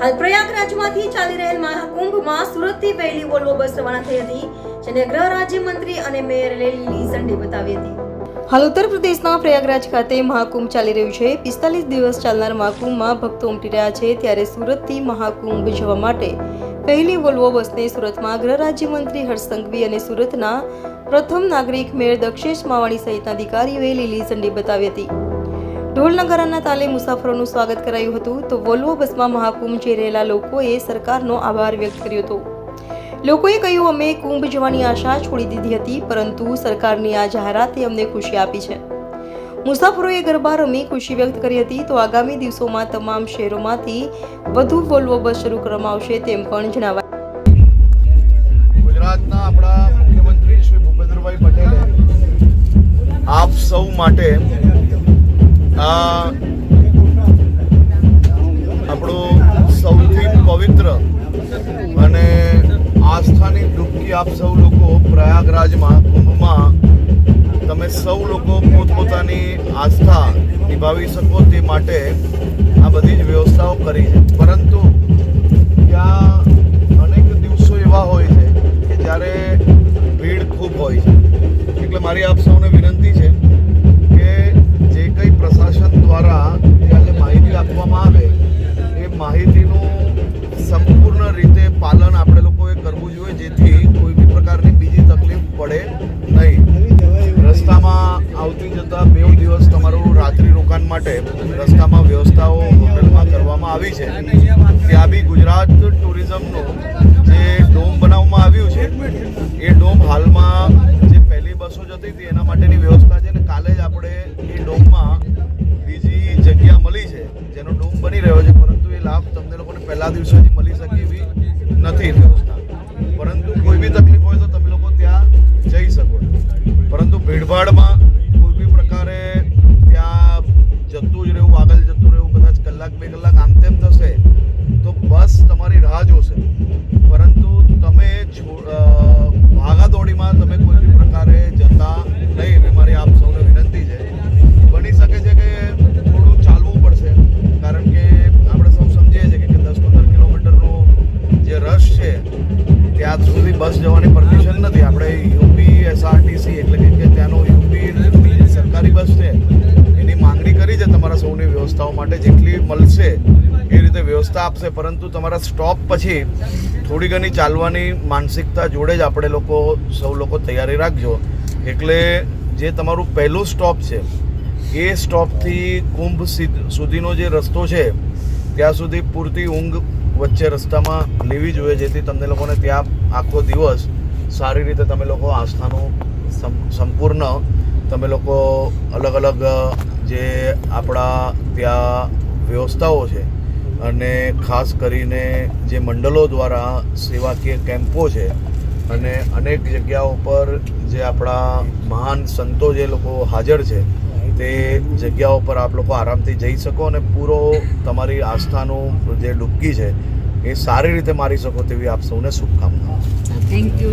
હાલ પ્રયાગરાજમાંથી ચાલી રહેલ મહાકુંભમાં સુરતથી પહેલી વોલ્વો બસ રવાના થઈ હતી, જેને ગૃહ રાજ્યમંત્રી અને મેયર લીલી ઝંડી બતાવી હતી. હાલ ઉત્તર પ્રદેશના પ્રયાગરાજ ખાતે મહાકુંભ ચાલી રહ્યું છે. પિસ્તાલીસ દિવસ ચાલનાર મહાકુંભમાં ભક્તો ઉમટી રહ્યા છે. ત્યારે સુરતથી મહાકુંભ જવા માટે પહેલી વોલ્વો બસને સુરતમાં ગૃહ રાજ્યમંત્રી હર્ષ સંઘવી અને સુરતના પ્રથમ નાગરિક મેયર દક્ષેશ માવાણી સહિતના અધિકારીઓએ લીલી ઝંડી બતાવી હતી. ઢોલ નગારાના તાલે મુસાફરોનું સ્વાગત કરાયું હતું તો વોલ્વો બસમાં મહાકુંભ જઈ રહેલા લોકોએ સરકારનો આભાર વ્યક્ત કર્યો હતો. લોકોએ કહ્યું, અમે કુંભ જવાની આશા છોડી દીધી હતી, પરંતુ સરકારની આ જાહેરાતે અમને ખુશી આપી છે. મુસાફરોએ ગરબા રમી ખુશી વ્યક્ત કરી હતી તો આગામી દિવસોમાં તમામ શહેરોમાંથી વધુ વોલ્વો બસ શરૂ કરવામાં આવશે તેમ પણ જણાવાય. ગુજરાતના આપણા મુખ્યમંત્રી શ્રી ભૂપેન્દ્રભાઈ પટેલે આપ સૌ માટે આ આપણું સૌથી પવિત્ર અને આસ્થાની ડૂબકી આપ સૌ લોકો પ્રયાગરાજમાં, કુંભમાં તમે સૌ લોકો પોતપોતાની આસ્થા નિભાવી શકો તે માટે આ બધી જ વ્યવસ્થાઓ કરી છે. પરંતુ ત્યાં અનેક દિવસો એવા હોય છે કે જ્યારે ભીડ ખૂબ હોય છે. એટલે મારી આપ સૌને વિનંતી છે રસ્તામાં વ્યવસ્થાઓ હોટલમાં કરવામાં આવી છે. ત્યાં બી ગુજરાત ટુરિઝમનો જે ડોમ બનાવવામાં આવ્યું છે, એ ડોમ હાલમાં જે પહેલી બસો જતી હતી એના માટેની વ્યવસ્થા છે ને કાલે જ આપણે એ ડોમમાં બીજી જગ્યા મળી છે, જેનો ડોમ બની રહ્યો છે. પરંતુ એ લાભ તમને લોકોને પહેલા દિવસેથી મળી શકે એવી બસ જવાની પરમિશન નથી. આપણે યુપી એસઆરટીસી એટલે કે ત્યાંનું યુપી સરકારી બસ છે, એની માંગણી કરી છે તમારા સૌની વ્યવસ્થાઓ માટે. જેટલી મળશે એ રીતે વ્યવસ્થા આપશે. પરંતુ તમારા સ્ટોપ પછી થોડી ઘણી ચાલવાની માનસિકતા જોડે જ આપણે લોકો, સૌ લોકો તૈયારી રાખજો. એટલે જે તમારું પહેલું સ્ટોપ છે, એ સ્ટોપથી કુંભ સીધ- સુધીનો જે રસ્તો છે, ત્યાં સુધી પૂરતી ઊંઘ વચ્ચે રસ્તામાં લેવી જોઈએ, જેથી તમને લોકોને ત્યાં આખો દિવસ સારી રીતે તમે લોકો આસ્થાનું સંપૂર્ણ તમે લોકો અલગ અલગ જે આપણા ત્યાં વ્યવસ્થાઓ છે અને ખાસ કરીને જે મંડળો દ્વારા સેવાકીય કેમ્પો છે અને અનેક જગ્યાઓ પર જે આપણા મહાન સંતો જે લોકો હાજર છે તે જગ્યાઓ પર આપ લોકો આરામથી જઈ શકો અને પૂરો તમારી આસ્થાનું જે ડૂબકી છે એ સારી રીતે મારી શકો તેવી આપ સૌને શુભકામનાઓ થેન્ક યુ